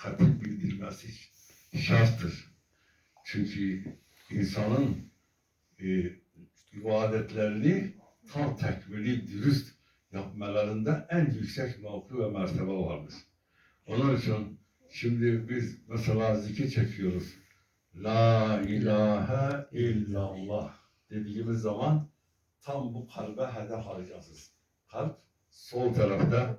hakikati bildirmesi şarttır. Çünkü insanın e, ibadetlerini tam tekmili, dürüst yapmalarında en yüksek mevki ve mertebe vardır. Onun için şimdi biz mesela zikir çekiyoruz. La ilahe illallah dediğimiz zaman tam bu kalbe hedef alacaksınız. Kalp sol tarafta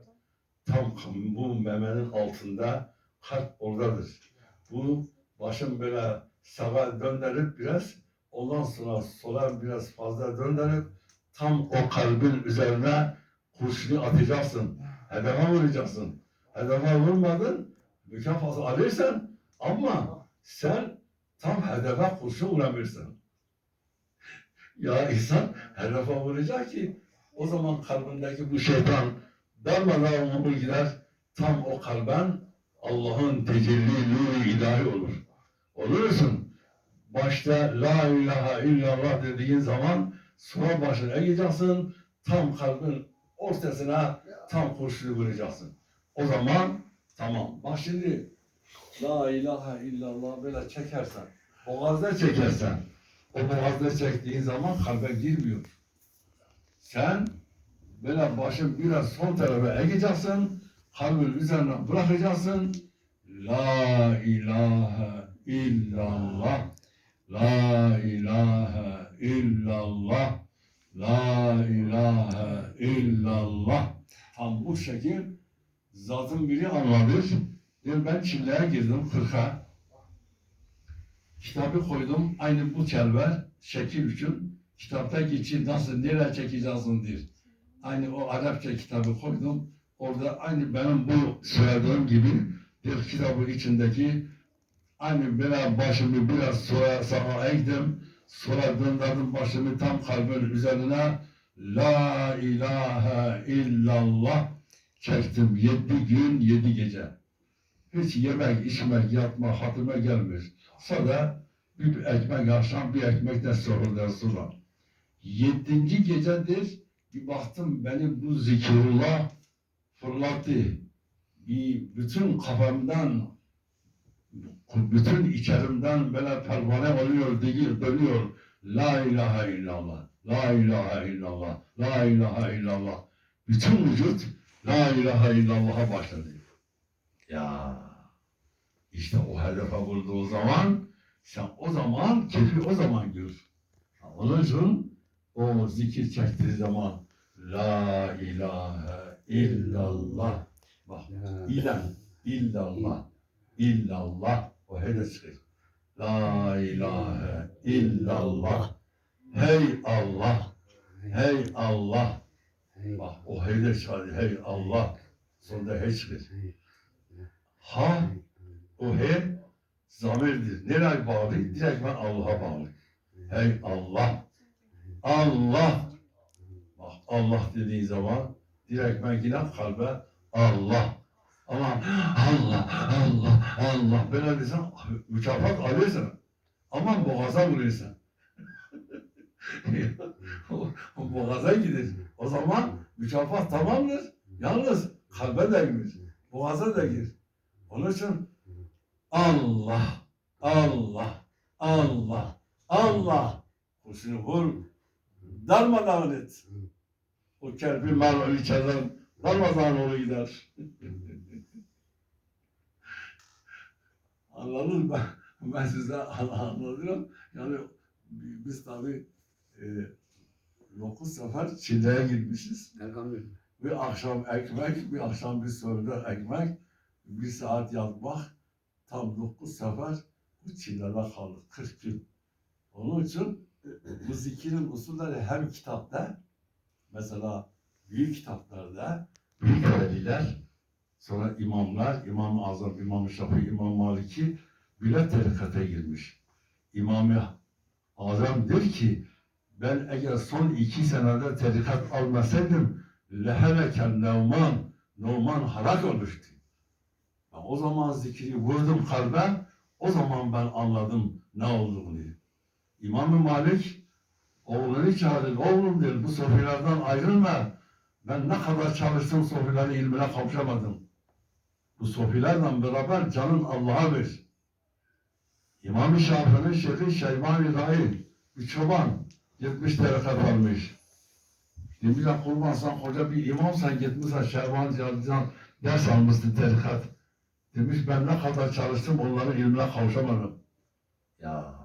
tam bu memenin altında kalp oradadır. Bu başın böyle sağa döndürüp biraz ondan sonra sola biraz fazla döndürüp tam o kalbin üzerine kurşunu atacaksın. Hedefe vuracaksın. Hedefe vurmadın mükafatı alırsan ama sen tam hedefe kurşun vuramıyorsun. Ya insan hedefe vuracak ki o zaman kalbindeki bu şeytan darmadağın olur gider. Tam o kalben Allah'ın tecelli nuru ilahi olur. Olursun. Başta la ilahe illallah dediğin zaman sonra başına eğeceksin. Tam kalbin ortasına tam kurşunu vuracaksın. O zaman tamam. Bak şimdi la ilahe illallah böyle çekersen, boğazda çekersen, o boğazda çektiğin zaman kalbe girmiyor. Sen böyle başın biraz son tarafa eğeceksin, kalbin üzerine bırakacaksın. La ilahe illallah, la ilahe illallah, la ilahe illallah. Tam bu şekil zatın biri anladır. Diyor ben çilleye girdim kırka. Kitabı koydum aynı bu kelber şekil için. Kitapta geçi nasıl nereye çekeceksin diyor. Aynı o Arapça kitabı koydum. Orada aynı benim bu söylediğim gibi bir kitabı içindeki aynı böyle başımı biraz sola sağa eğdim. Sonra döndürdüm başımı tam kalbin üzerine. La ilahe illallah çektim. Yedi gün, yedi gece. Hiç yemek, içmek, yatma, hatıma gelmiyor. Sadece bir ekmek akşam, bir ekmek de sahurdan sonra. Yedinci gecedir bir baktım beni bu zikrullah fırlattı. Bir bütün kafamdan, bütün içerimden böyle pervane oluyor, değil, dönüyor. La ilahe illallah, la ilahe illallah, la ilahe illallah. Bütün vücut la ilahe illallah'a başladı. Ya işte o hedefe vurduğu zaman sen o zaman keyfi o zaman gör. Onun için o zikir çektiği zaman La ilahe illallah bak ilan illallah illallah o hedef çıkıyor. La ilahe illallah hey Allah hey Allah bak o hedef çıkıyor hey Allah sonunda hey çıkıyor. Ha o hey zamirdir. Nereye bağlı? Direkt ben Allah'a bağlı. Hey Allah. Allah. Bak Allah dediği zaman direkt ben yine kalbe Allah. Ama Allah, Allah, Allah böyle desen mükafat alıyorsun. Aman boğaza vuruyorsun. Boğaza gider. O zaman mükafat tamamdır. Yalnız kalbe de gir. Boğaza da gir. Onun için Allah, Allah, Allah, Allah. Kurşunu vur, darmadağın et. O kerpi mal içeriden darmadağın olur gider. Anladın mı? Ben, ben size anlatıyorum. Yani biz tabii e, dokuz sefer Çin'e gitmişiz. Elhamdülillah. Bir akşam ekmek, bir akşam bir sörde ekmek, bir saat yatmak, tam dokuz sefer bu çilede kaldık, 40 gün. Onun için bu zikirin usulleri hem kitapta, mesela büyük kitaplarda, büyük veliler, sonra imamlar, İmam-ı Azam, İmam-ı Şafii, İmam Maliki bile tarikata girmiş. İmam-ı Azam der ki, ben eğer son iki senede tarikat almasaydım, leheleken Numan, Numan halak olmuştu. Ben o zaman zikri vurdum kalbe, o zaman ben anladım ne olduğunu. İmam-ı Malik oğlunu çağırdı, oğlum der bu sofilerden ayrılma. Ben ne kadar çalıştım sofilerin ilmine kavuşamadım. Bu sofilerle beraber canın Allah'a ver. İmam-ı Şafii'nin Şeyhi Şeybani Rahim bir çoban gitmiş tarikat almış. Demişler kurban sen koca bir imamsan gitmişsen Şeybani Cadi'den ders almışsın tarikat. Demiş ben ne kadar çalıştım onların ilmine kavuşamadım. Ya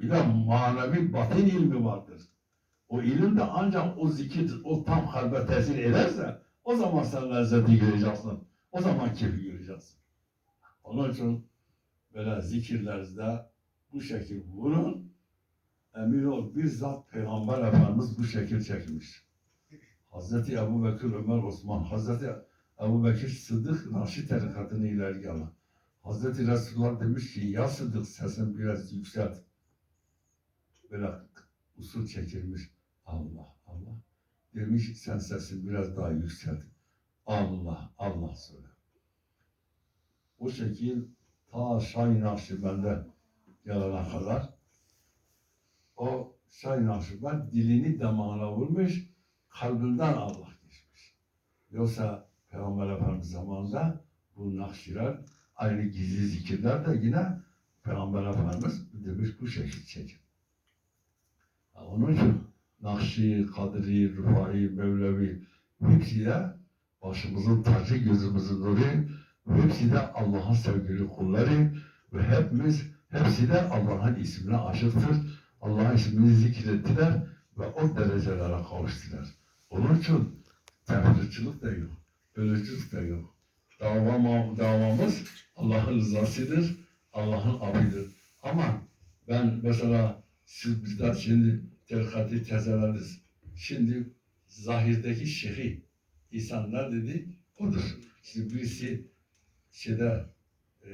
bir de manevi batın ilmi vardır. O ilim de ancak o zikir, o tam kalbe tesir ederse o zaman sen lezzeti göreceksin. O zaman keyfi göreceksin. Onun için böyle zikirlerde bu şekil vurun. Emin ol bizzat Peygamber Efendimiz bu şekil çekmiş. Hazreti Ebu Bekir Ömer Osman, Hazreti Ebu Bekir Sıddık Nakşi tarikatını ileri alan. Hazreti Resulullah demiş ki ya Sıddık sesin biraz yükselt. Böyle usul çekilmiş. Allah Allah. Demiş sen sesin biraz daha yükselt. Allah Allah söyle. O şekil ta Şahin Nakşiben'de gelene kadar o Şahin Nakşibend dilini damağına vurmuş, kalbinden Allah geçmiş. Yoksa Peygamber Efendimiz zamanında bu nakşiler, aynı gizli zikirler de yine Peygamber Efendimiz demiş bu şekil çekin. Onun için Nakşi, Kadri, Rufai, Mevlevi hepsi de başımızın tacı, gözümüzün nuru, hepsi de Allah'ın sevgili kulları ve hepimiz, hepsi de Allah'ın ismine aşıktır. Allah'ın ismini zikrettiler ve o derecelere kavuştular. Onun için tefrikçilik de yok, bölücülük de yok. Davama, davamız Allah'ın rızasıdır, Allah'ın abidir. Ama ben mesela siz bizden şimdi terkati tezeleriz. Şimdi zahirdeki şeyhi insanlar dedi odur. Şimdi birisi şeyde e,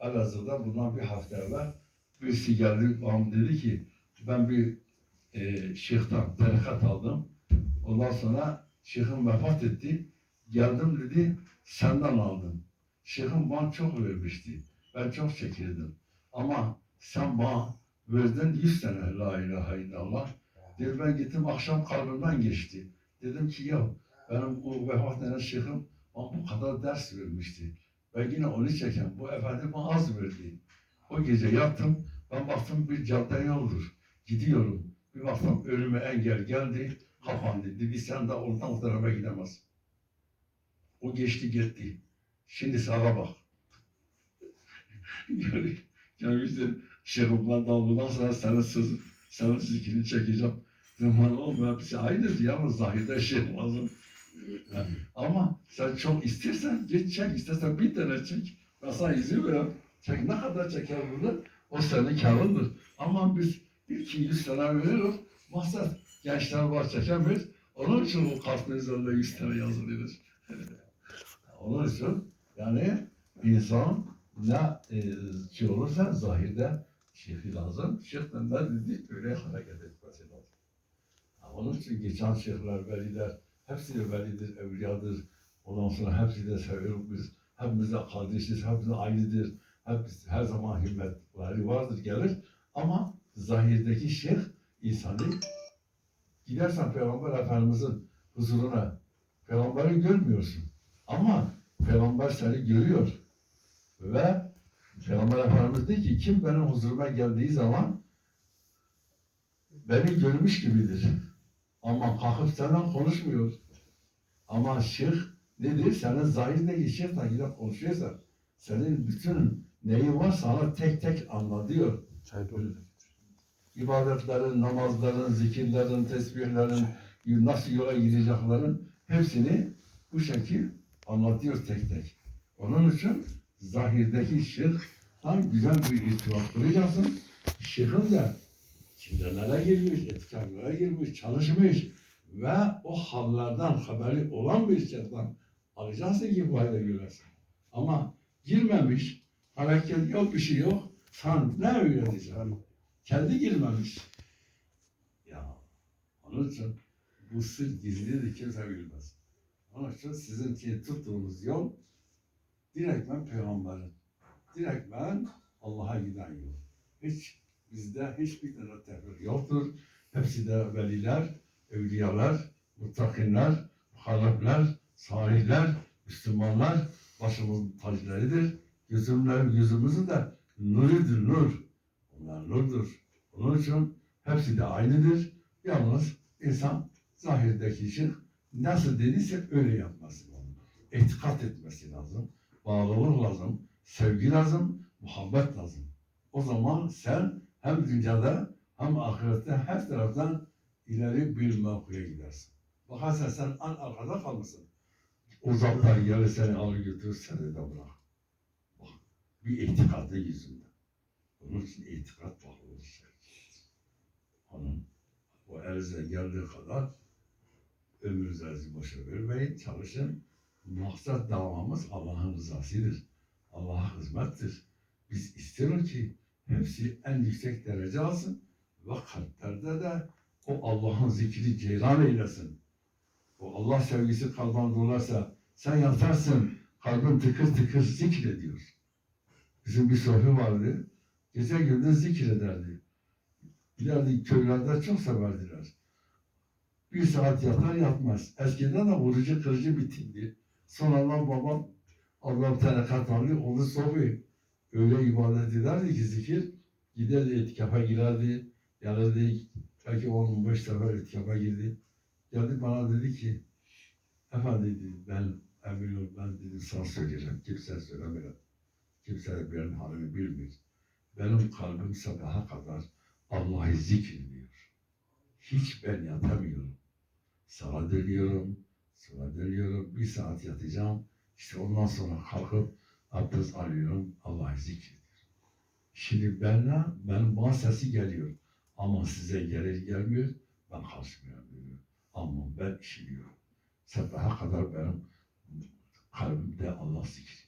Elazığ'da bundan bir hafta evvel birisi geldi bana dedi ki ben bir e, şeyhten tarikat aldım. Ondan sonra şeyhim vefat etti. Geldim dedi senden aldım. Şeyhim bana çok vermişti. Ben çok çekirdim. Ama sen bana verdin 100 sene la ilahe illallah. Dedi ben gittim akşam kalbimden geçti. Dedim ki ya benim o vefat eden şeyhim bu kadar ders vermişti. Ben yine onu çeken bu efendi az verdi. O gece yattım. Ben baktım bir cadde yoldur. Gidiyorum. Bir baktım önüme engel geldi. Kapandı. Dedi sen de oradan o tarafa gidemezsin. O geçti gitti. Şimdi sağa bak. Gelmişsin. Şeyhumdan dalmadan sonra senin sözü, senin zikrini çekeceğim. Bana oğlum hepsi aynıdır ya zahirde şey lazım. Yani, ama sen çok istersen git çek, istersen bir tane çek. Ben sana izin veriyorum. Çek ne kadar çeker bunu, o senin karındır. Ama biz bir iki yüz tane veriyoruz. Maksat gençler var çekemeyiz. Onun için o kartın üzerinde yüz tane yazılır. Onun için yani insan ne e, şey olursa zahirde şeyhi lazım. Şeyhten de dedi öyle hareket etmesi lazım. Onun için geçen şeyhler, veliler hepsi de velidir, evliyadır. Ondan sonra hepsi de seviyoruz biz. Hepimiz de kardeşiz, hepimiz aynıdır. Hepsi, her zaman himmetleri vardır, gelir. Ama zahirdeki şeyh insanı gidersen Peygamber Efendimizin huzuruna Peygamberi görmüyorsun. Ama Peygamber seni görüyor. Ve Peygamber Efendimiz diyor ki kim benim huzuruma geldiği zaman beni görmüş gibidir. Ama kalkıp senden konuşmuyor. Ama şeyh nedir? Senin zahirde şeyhle gidip konuşuyorsa senin bütün neyin var sana tek tek anlatıyor. İbadetlerin, namazların, zikirlerin, tesbihlerin, nasıl yola gideceklerin hepsini bu şekil anlatıyor tek tek. Onun için zahirdeki şeyh'tan güzel bir irtibat kuracaksın. De içinde neler girmiş, etkikarlara girmiş, çalışmış ve o hallerden haberi olan bir şeyh'ten alacaksın ki fayda göresin. Ama girmemiş, hareket yok, bir şey yok. Sen ne öğreneceksin? Kendi girmemiş. Ya onun için bu sır gizlidir kimse bilmez. Onun için sizin tuttuğunuz yol direktmen peygamberin. Direktmen Allah'a giden yol. Hiç bizde hiçbir tane tefrik yoktur. Hepsi de veliler, evliyalar, muttakinler, muhalefler, salihler, Müslümanlar başımızın taclarıdır. Yüzümler, yüzümüzün de nuridir, nur. Onlar nurdur. Onun için hepsi de aynıdır. Yalnız insan zahirdeki işi nasıl dediyse öyle yapması lazım. İtikat etmesi lazım. Bağlılık lazım. Sevgi lazım. Muhabbet lazım. O zaman sen hem dünyada hem ahirette her taraftan ileri bir mevkiye gidersin. Bakarsan sen an arkada kalmışsın. Uzaklar gelir seni alır götürür seni de bırak. Bak bir itikadı yüzünden. Onun için itikat bağlıdır şey. Onun o elinize geldiği kadar ömrünüzü boşa vermeyin, çalışın. Maksat davamız Allah'ın rızasıdır. Allah'a hizmettir. Biz istiyoruz ki hepsi en yüksek derece alsın ve kalplerde de o Allah'ın zikri ceylan eylesin. O Allah sevgisi kalban dolarsa sen yatarsın, kalbin tıkır tıkır zikrediyor. Bizim bir sohbi vardı, gece gündüz zikrederdi. İleride köylerde çok severdiler. Bir saat yatar yatmaz. Eskiden de vurucu kırıcı bir tipti. Sonradan babam Allah'ım terekat alıyor, onu sohbi. Öyle ibadet ederdi ki zikir, giderdi etikafa girerdi, gelirdi, belki 10-15 sefer etikafa girdi. Geldi bana dedi ki, efendi dedi, ben eminim ben dedi sana söyleyeceğim, kimse söylemiyor. Kimse benim halimi bilmiyor. Benim kalbim sabaha kadar Allah'ı zikrediyor. Hiç ben yatamıyorum. Sağa dönüyorum, sola dönüyorum, bir saat yatacağım. İşte ondan sonra kalkıp abdest alıyorum, Allah'ı zikrediyorum. Şimdi benle, benim bana sesi geliyor. Ama size gelir gelmiyor, ben karışmıyorum diyor. Ama ben işiliyorum. Sabaha kadar benim kalbimde Allah zikri.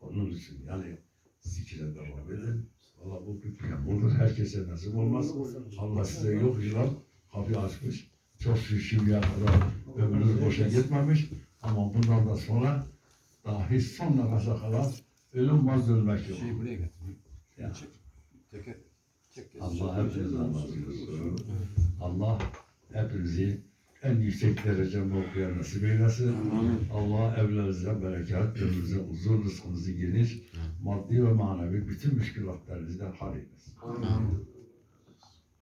Onun için yani zikre devam edin. Valla bu bir planlıdır. Herkese nasip olmaz. Allah size yok yılan kapı açmış. Çok şimdiye kadar ömrünüz boşa gitmemiş. Ama bundan da sonra dahi son nefese kadar ölüm vaz ölmek yok. Şeyi buraya getir. Ya. Çek. Çek. Çek. Allah hepinizden olsun. Allah hepinizi en yüksek derece mevkiye nasip eylesin. Allah evlerinize bereket, ömrünüze huzur, rızkınızı geniş, maddi ve manevi bütün müşkülatlarınızı da hal eylesin. Amin.